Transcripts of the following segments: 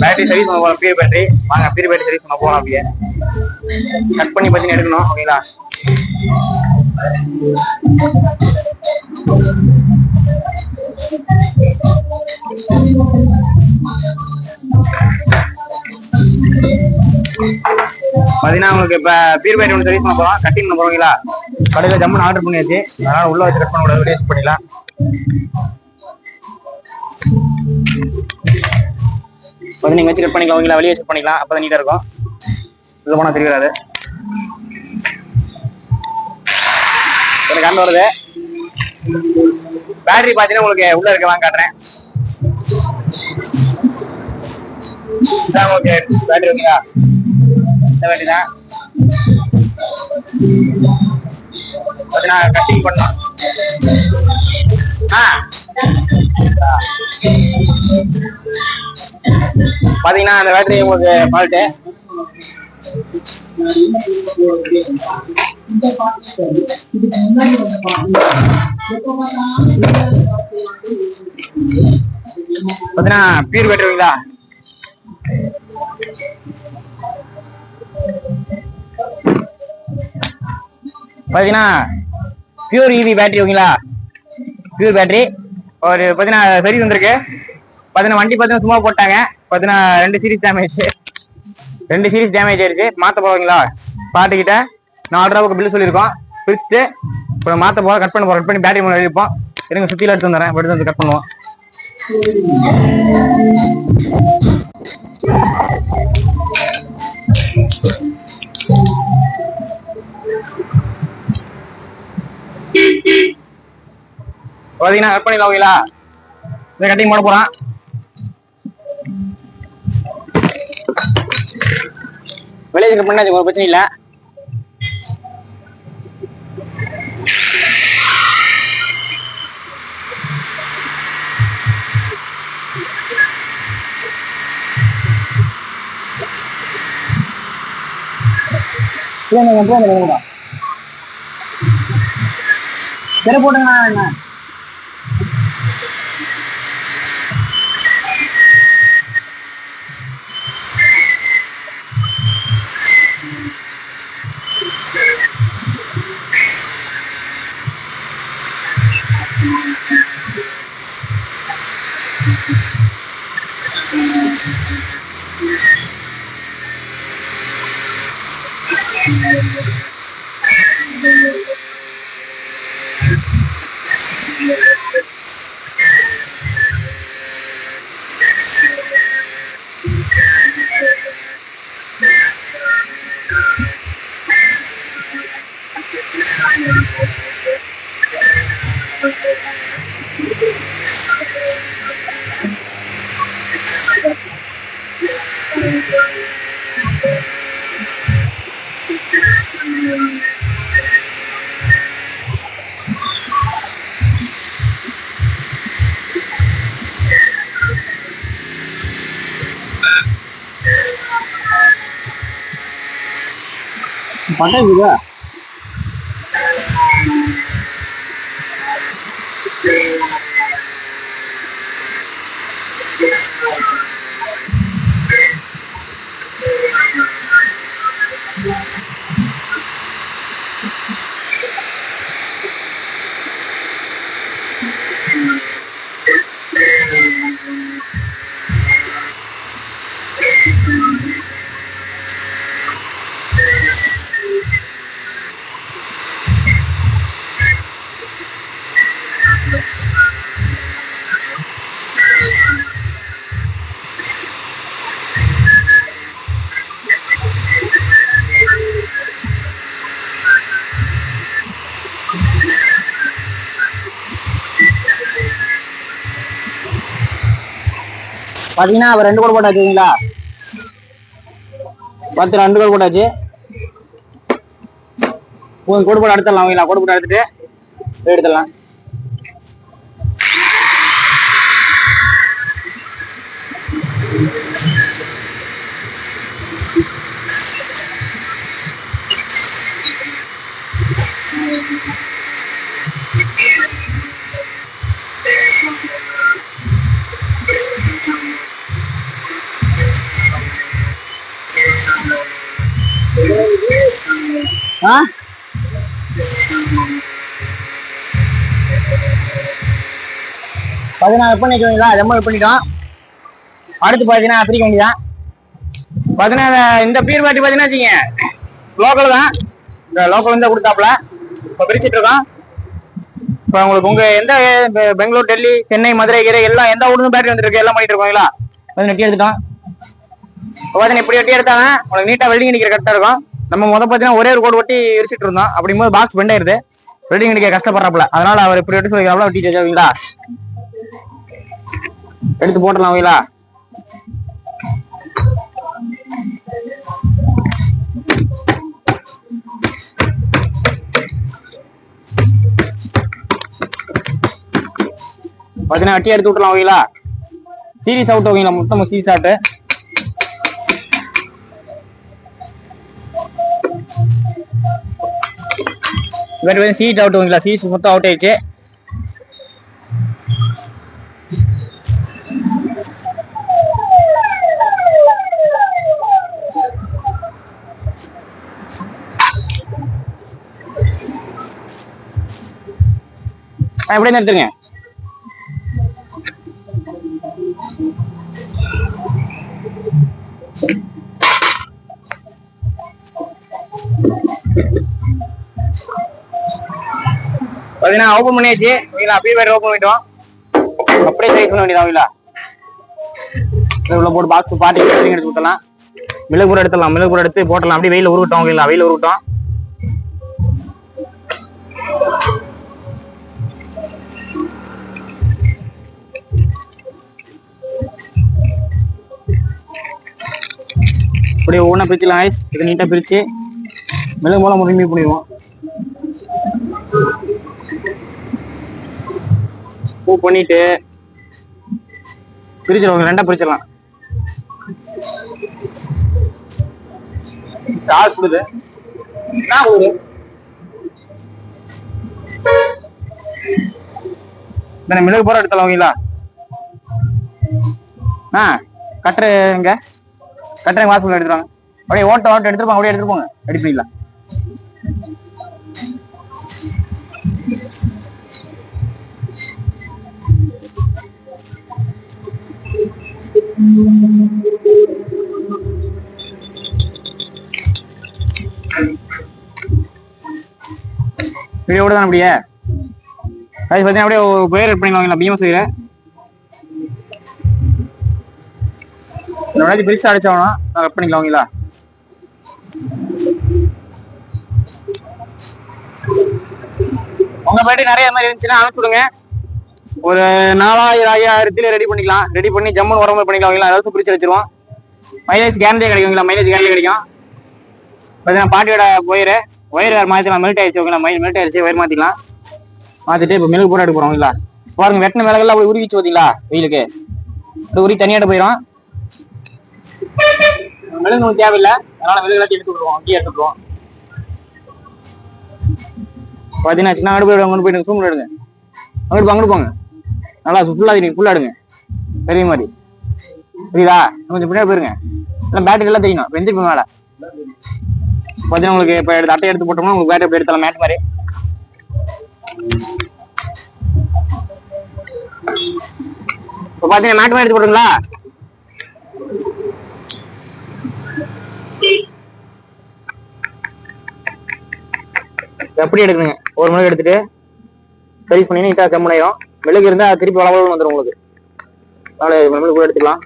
Battery service பண்ண போகலாம் பீர் பேட்டரி வாங்க பீர் பேட்டரி சர்வீஸ் பண்ண போகலாம் அப்படியே. கட் பண்ணி பார்த்தீங்கன்னா எடுக்கணும் ஓகேங்களா? பார்த்தீங்கன்னா உங்களுக்கு இப்ப பீர் பேட்டரி ஒன்று சர்வீஸ் பண்ண போறோம் கட்டிங் பண்ண போறீங்களா கடையில ஜம்முன்னு ஆர்டர் பண்ணியாச்சு. அதனால உள்ள வச்சு கட் பண்ண கூடாது வெளியே பண்ணிடலாம். வந்து நீங்க வச்சு கட் பண்ணிக்கலாம் உங்களை வெளியே வச்சு பண்ணிக்கலாம். அப்பதான் நீட்டா இருக்கும். உள்ள போனா தெரியாது. எனக்கு கண்டு வருது. பேட்டரி பாத்தீங்கன்னா உங்களுக்கு உள்ள இருக்க வாங்க காட்டுறேன். ஓகே பேட்டரி ஓகேங்களா இந்த பேட்டரி தான். கட்டிங் பண்ணலாம். ஆ. பாத்தீங்கன்னா அந்த பேட்டரி உங்களுக்கு ஃபால்ட்டு பாத்தீங்கன்னா பீர் பேட்டரிங்களா பாத்தீங்கன்னா பியூர் இவி பேட்டரி ஓகேங்களா பியூர் பேட்டரி ஒரு பாத்தீங்கன்னா பெரிய வந்திருக்கு. பாத்தீங்கன்னா வண்டி பாத்தீங்கன்னா சும்மா போட்டாங்க. பாத்தீங்கன்னா ரெண்டு சீரிஸ் டேமேஜ் ரெண்டு சீரிஸ் டேமேஜ் ஆயிருக்கு மாத்த போறீங்களா? பாட்டுக்கிட்ட நாலு ரூபாய்க்கு பில் சொல்லியிருக்கோம். பிரிச்சுட்டு இப்போ மாத்த போறோம். கட் பண்ண போறோம். கட் பண்ணி பேட்டரி மூலம் எழுதிப்போம். எனக்கு சுத்தியில எடுத்து வந்துடுறேன். எடுத்து வந்து கட் பண்ணுவோம். பாத்தீங்கன்னா கட் பண்ணிடலாம் ஓகேங்களா கட்டிங் போட போறான். வெளியே கட் பண்ணாச்சு ஒரு பிரச்சனை இல்ல. தெரு என்ன? என்ன பண்ணுங்க பாத்தீங்கன்னா அப்ப ரெண்டு கோடு போட்டாச்சுங்களா? பத்து ரெண்டு கோடு போட்டாச்சு. மூணு கோடு போட்டு எடுத்துடலாம் ஓகேங்களா? கோடு போட்டு எடுத்துட்டு எடுத்துடலாம். ஆ பதினாறு பண்ணிக்குவீங்களா எண்பது பண்ணிட்டோம். அடுத்து பார்த்தீங்கன்னா பிரிக்க வேண்டியதான் பார்த்தீங்கன்னா இந்த பீர் பாட்டி பார்த்தீங்கன்னா வச்சுங்க லோக்கல் தான். இந்த லோக்கல் வந்து கொடுத்தாப்புல. இப்போ பிரிச்சுட்டு இருக்கோம். இப்போ உங்களுக்கு உங்க எந்த பெங்களூர் டெல்லி சென்னை மதுரை கீரை எல்லாம் எந்த ஊர்ல பேட்டரி வந்துருக்கு எல்லாம் பண்ணிட்டு இருக்கோங்களா வந்து நெட்டி எடுத்துட்டோம். இப்போ பார்த்தீங்கன்னா இப்படி வெட்டி எடுத்தாலும் உங்களுக்கு நீட்டாக வெல்டிங் அடிக்கிற கரெக்டாக இருக்கும். நம்ம முத பார்த்தீங்கன்னா ஒரே ஒரு கோடு ஒட்டி எரிச்சிட்டு இருந்தோம். அப்படிங்கும்போது பாக்ஸ் பெண்ட் ஆயிருது. வெல்டிங் அடிக்க கஷ்டப்படுறாப்புல. அதனால அவர் இப்படி வெட்டி சொல்லிக்கிறாப்புல வெட்டி வச்சுங்களா எடுத்து போட்டுடலாம் வயலா பார்த்தீங்கன்னா வெட்டி எடுத்து விட்டலாம் அவங்களா சீரியஸ் அவுட் வைங்களா மொத்தமாக சீரியஸ் அவுட்டு. வேறு வேறு சீட் அவுட் வைங்களா சீஸ் மொத்தம் அவுட் ஆயிடுச்சு. ஆ, இப்படியே நிறுத்துங்க. பார்த்தீங்கன்னா ஓப்பன் பண்ணியாச்சு. ஓகேங்களா அப்படியே வேறு ஓப்பன் பண்ணிட்டோம். அப்படியே சைஸ் பண்ண வேண்டியதா ஓகேங்களா உள்ள போட்டு பாக்ஸ் பாட்டி எடுத்து ஊற்றலாம் மிளகு கூட எடுத்துடலாம். மிளகு கூட எடுத்து போட்டலாம் அப்படியே வெயில உருவிட்டோம் ஓகேங்களா வெயில உருவிட்டோம் அப்படியே ஒவ்வொன்றா பிரிச்சுலாம் ஐஸ் இது நீட்டாக பிரித்து மிளகு மூலம் ரிமூவ் பண்ணிடுவோம். பூ பண்ணிட்டு பிரிச்சிடுவோம். ரெண்டாக பிரிச்சிடலாம். காசு கொடுது. நான் ஊரு? மிளகு போற எடுத்தலாம் ஓகேங்களா ஆ கட்டுற எங்க கட்டுற வாசல் எடுத்துருவாங்க. அப்படியே ஓட்ட ஓட்ட எடுத்துருப்பாங்க. அப்படியே எடுத்துட்டு போங்க. ரெடி பண்ணிக்கலாம். வீடியோ அப்படியே அது பார்த்தீங்கன்னா அப்படியே பேர் ரெட் பண்ணிடுவாங்களா பீமா செய்கிறேன் முன்னாடி பெருசாக அடிச்சவனா? நான் கட் பண்ணிக்கலாம் அவங்களா உங்க பேட்டி நிறைய மாதிரி இருந்துச்சுன்னா அனுப்பிச்சுடுங்க ஒரு நாலாயிரம் ஐயாயிரத்துல ரெடி பண்ணிக்கலாம். ரெடி பண்ணி ஜம்மன் உரம்பு பண்ணிக்கலாம் அவங்களா அதாவது பிரிச்சு வச்சிருவோம். மைலேஜ் கேரண்டியே கிடைக்குங்களா மைலேஜ் கேரண்டி கிடைக்கும். பார்த்தீங்கன்னா பாட்டியோட ஒயரு ஒயர் வேறு மாற்றிக்கலாம் மெல்ட் ஆயிடுச்சு ஓகேங்களா? மைல் மெல்ட் ஆயிடுச்சு ஒயர் மாற்றிக்கலாம் மாற்றிட்டு இப்போ மிளகு போட்டு எடுக்க போகிறோங்களா பாருங்க வெட்டின மிளகெல்லாம் அப்படி உருவிச்சு பார்த்தீங்களா வெயிலுக்கு. உரி தனியாட்ட போயிடும் மிளகு நமக்கு தேவையில்லை. அதனால மிளகு எல்லாத்தையும் எடுத்து விடுவோம் அங்கேயே எடுத்து விடுவோம் பார்த்தீங்கன்னா சின்ன அங்கே போயிடுங்க அங்கே போயிடுங்க சூம் எடுங்க. அங்கிட்டு போங்க, அங்கிட்டு போங்க. நல்லா ஃபுல்லாக நீங்கள் ஃபுல்லாக எடுங்க. பெரிய மாதிரி. புரியுதா? கொஞ்சம் பின்னாடி போயிருங்க. எல்லாம் பேட்டரி எல்லாம் தெரியணும். வெந்திருப்போம் மேலே. பார்த்தீங்கன்னா உங்களுக்கு இப்போ எடுத்து அட்டை எடுத்து போட்டோம்னா உங்களுக்கு பேட்டரி எடுத்தலாம் மேட் மாதிரி. இப்போ பார்த்தீங்கன்னா மேட் மாதிரி எடுத்து போட்டுங்களா? எப்படி எடுக்கணுங்க. ஒரு மிளகு எடுத்துட்டு சரி பண்ணி நீட்டாக கம்மனாயிரும் மிளகு இருந்தால் திருப்பி வளவளன்னு வந்துடும் உங்களுக்கு. அதனால மிளகு கூட எடுத்துக்கலாம்.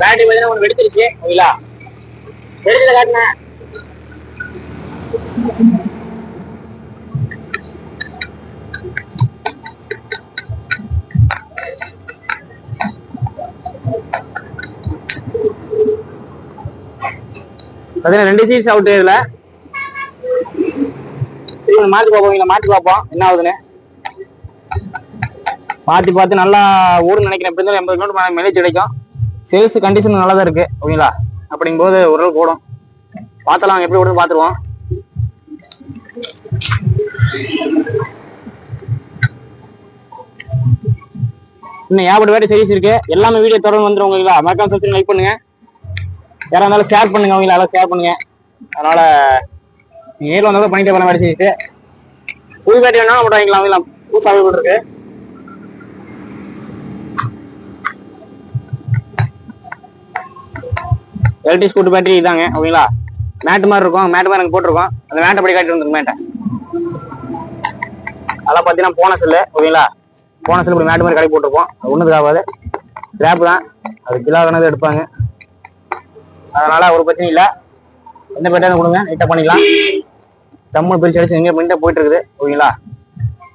பேட்டரி பார்த்தீங்கன்னா ஒன்று வெடிச்சிருச்சு ஓகேங்களா? காட்டினேன் பார்த்தீங்கன்னா ரெண்டு சீட்ஸ் அவுட் இதுல. சரி மாற்றி பார்ப்போம் இங்க மாற்றி பார்ப்போம். என்ன ஆகுதுன்னு. மாற்றி பார்த்து நல்லா ஊர்னு நினைக்கிறேன். எப்படி இருந்தாலும் எண்பது கிலோமீட்டர் மைலேஜ் கிடைக்கும். சேல்ஸ் கண்டிஷன் நல்லா தான் இருக்கு ஓகேங்களா? அப்படிங்கும் போது ஓரளவு கூடும். பார்த்தலாம் எப்படி ஓடுன்னு பார்த்துருவோம். இன்னும் ஏகப்பட்ட வேட்டை சர்வீஸ் இருக்கு. எல்லாமே வீடியோ தொடர்ந்து வந்துடும் உங்களா மறக்காம சப்ஸ்கிரைப் லைக் பண்ணுங்க. யாரா இருந்தாலும் ஷேர் பண்ணுங்க அவங்கள எல்லாம் ஷேர் பண்ணுங்க. அதனால நேரில் வந்தாலும் பண்ணிட்டே பண்ண மாதிரி செஞ்சுட்டு புது பேட்டி வேணாலும் மட்டும் வாங்கிக்கலாம் அவங்களாம் புதுசாக அவைலபிள் இருக்கு எலக்ட்ரிக் ஸ்கூட்டர் பேட்டரி இதாங்க ஓகேங்களா? மேட்டு மாதிரி இருக்கும் மேட்டு மாதிரி நாங்கள் போட்டிருக்கோம். அந்த மேட்டை படி காட்டி வந்துருக்கு மேட்டை அதெல்லாம் பார்த்தீங்கன்னா போன செல்லு ஓகேங்களா? போன செல்லு இப்படி மேட்டு மாதிரி கடை போட்டிருப்போம் அது ஒன்றுக்கு ஆகாது ஸ்கிராப் தான் அது கிலோ வேணாலும் எடுப்பாங்க. அதனால ஒரு பிரச்சனையும் இல்லை. எந்த பேட்டை கொடுங்க நீட்டாக பண்ணிக்கலாம். சம்மு பிரிச்சு அடிச்சு எங்கே மின்ட்டாக போயிட்டு இருக்குது ஓகேங்களா?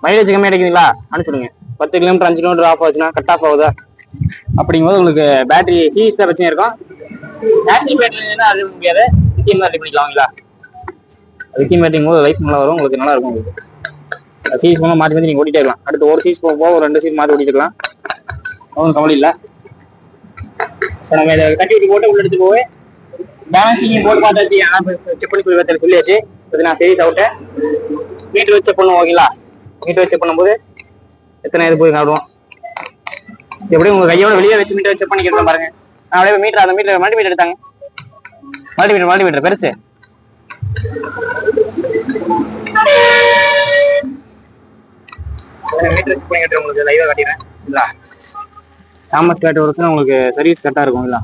மைலேஜ் கம்மியாக அடிக்கிறீங்களா அனுப்பிச்சுடுங்க. பத்து கிலோமீட்டர் அஞ்சு கிலோமீட்டர் ஆஃப் ஆச்சுன்னா கட் ஆஃப் ஆகுதா? அப்படிங்கும்போது உங்களுக்கு பேட்டரி சீஸாக பிரச்சனை இருக்கும். பேட்டரி பேட்டரினா அது முடியாது. லித்தியம் பேட்டரி பண்ணிக்கலாம் ஓகேங்களா? லித்தியம் பேட்டரிங் போது லைஃப் நல்லா வரும் உங்களுக்கு நல்லா இருக்கும். உங்களுக்கு சீஸ் மூலம் மாற்றி மாற்றி நீங்கள் ஓட்டிட்டே இருக்கலாம். அடுத்து ஒரு சீஸ் போக போக ஒரு ரெண்டு சீஸ் மாற்றி ஓட்டிட்டு இருக்கலாம். ஒன்றும் கவலை இல்லை. இப்போ நம்ம இதை கட்டி விட்டு போட்டு உள்ள எடுத்து போய் பேலன்சிங் போட்டு பார்த்தாச்சு ஆனால் செக் பண்ணி சொல்லி சொல்லியாச்சு இது நான் சரி தவிட்டேன் வீட்டில் வச்சு பண்ணுவோம் ஓகேங்களா வீட்டில் வச்சு பண்ணும்போது எத்தனை இது போய் காட்டுவோம் எப்படி உங்கள் கையோட வெளியே வச்சு மீட்டர் செக் பண்ணிக்கிறேன் பாருங்க நான் அப்படியே மீட்டர் அந்த மீட்டர் மல்டி மீட்டர் எடுத்தாங்க மல்டி மீட்டர் மல்டி மீட்டர் பெருசு மீட்டர் செக் பண்ணிக்கிட்டு உங்களுக்கு லைவா காட்டிடுறேன் இல்லா தாமஸ் பேட்டை வருஷம் உங்களுக்கு சர்வீஸ் கரெக்டாக இருக்கும் இல்ல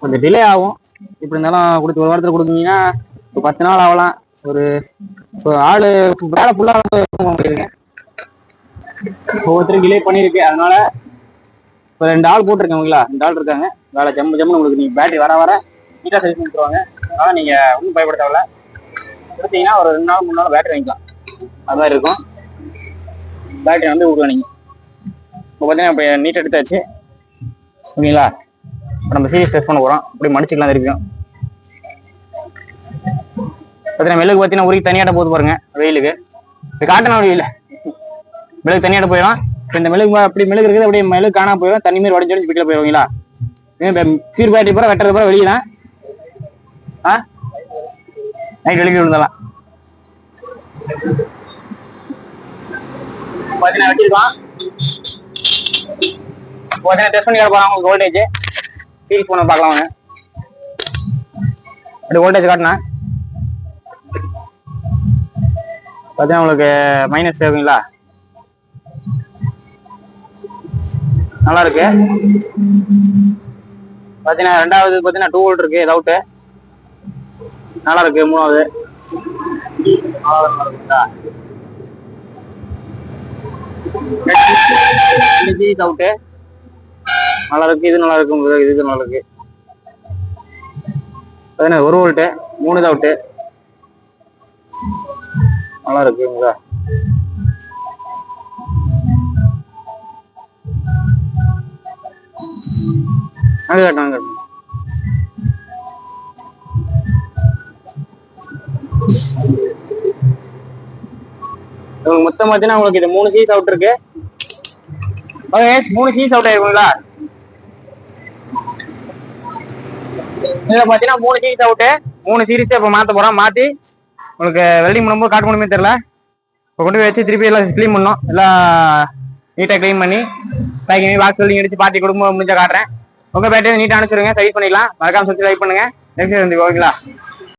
கொஞ்சம் டிலே ஆகும் இப்படி இருந்தாலும் கொடுத்து ஒரு வாரத்தில் கொடுத்தீங்கன்னா ஒரு பத்து நாள் ஆகலாம். ஒரு ஆள் ஆளு வேலை ஃபுல்லாக இருக்கேன் ஒவ்வொருத்தரும் டிலே பண்ணியிருக்கேன் அதனால இப்போ ரெண்டு ஆள் போட்டிருக்கேன் உங்களா ரெண்டு ஆள் இருக்காங்க. வேலை ஜம்மு ஜம்மு உங்களுக்கு நீங்கள் பேட்டரி வர வர நீட்டாக சர்வீஸ் கொடுத்துருவாங்க அதனால நீங்கள் ஒன்றும் பயப்பட தேவையில்ல. கொடுத்தீங்கன்னா ஒரு ரெண்டு நாள் மூணு நாள் பேட்டரி வாங்கிக்கலாம். அது மாதிரி இருக்கும். பேட்டரி வந்து கொடுக்கலாம் நீங்கள் இப்போ பார்த்தீங்கன்னா இப்போ நீட் எடுத்தாச்சு. ஓகேங்களா? இப்போ நம்ம சீரியஸ் டெஸ்ட் பண்ண போகிறோம் அப்படி மடிச்சுக்கலாம் இருக்கும் பார்த்தீங்கன்னா மிளகு பார்த்தீங்கன்னா உருக்கி தனியாட்ட போது பாருங்க வெயிலுக்கு. இது காட்டின வெயில் மிளகு தனியாட்ட போயிடும். இப்போ இந்த மெழுகு அப்படி மெழுகு இருக்குது அப்படியே மிளகு காணாம போயிடும். தண்ணி மாதிரி உடஞ்சு உடஞ்சு வீட்டில் போயிடுவீங்களா? சீர் பேட்டரி பூரா வெட்டுறது பூரா வெளியே தான். ஆ? நைட் வெளியே விழுந்தலாம் பார்த்தீங்கன்னா வச்சிருக்கோம் பார்த்தீங்கன்னா டெஸ்ட் பண்ணி கிடப்பாங்க உங்களுக்கு வோல்டேஜ் ஸ்டீல் போன பார்க்கலாம் வாங்க. அப்படி வோல்டேஜ் காட்டினா? பார்த்தீங்கன்னா உங்களுக்கு மைனஸ் இருக்குங்களா நல்லா இருக்கு. பார்த்தீங்கன்னா ரெண்டாவது பார்த்தீங்கன்னா டூ வோல்ட் இருக்கு டவுட்டு நல்லா இருக்கு மூணாவது. டவுட்டு நல்லா இருக்கு இது நல்லா இருக்கும் இது இது நல்லா இருக்கு பார்த்தீங்கன்னா ஒரு வோல்ட்டு மூணு டவுட்டு நல்லா இருக்குங்களா அங்கே காட்டணும் அங்கே காட்டணும் உங்களுக்கு மொத்தம் பார்த்தீங்கன்னா உங்களுக்கு இது மூணு சீஸ் அவுட் இருக்கு. மூணு சீஸ் அவுட் ஆயிருக்குங்களா? இதுல பாத்தீங்கன்னா மூணு சீரிஸ் அவுட்டு மூணு சீரிஸ் இப்ப மாத்த போறோம். மாத்தி உங்களுக்கு வெல்டிங் பண்ணும்போது காட்டு பண்ணுமே தெரியல. இப்போ கொண்டு போய் வச்சு திருப்பி எல்லாம் க்ளீன் பண்ணோம் எல்லாம் நீட்டாக க்ளீன் பண்ணி பேக்கிங் பாக்ஸ் வெல்டிங் அடிச்சு பாட்டி கொடுக்கும்போது முடிஞ்சா காட்டுறேன். உங்க பேட்டரி நீட்டாக அனுப்பிச்சிருங்க. சர்வீஸ் பண்ணிக்கலாம். மறக்காம சுற்றி லைக் பண்ணுங்க நெக்ஸ்ட் வந்து ஓகேங்களா?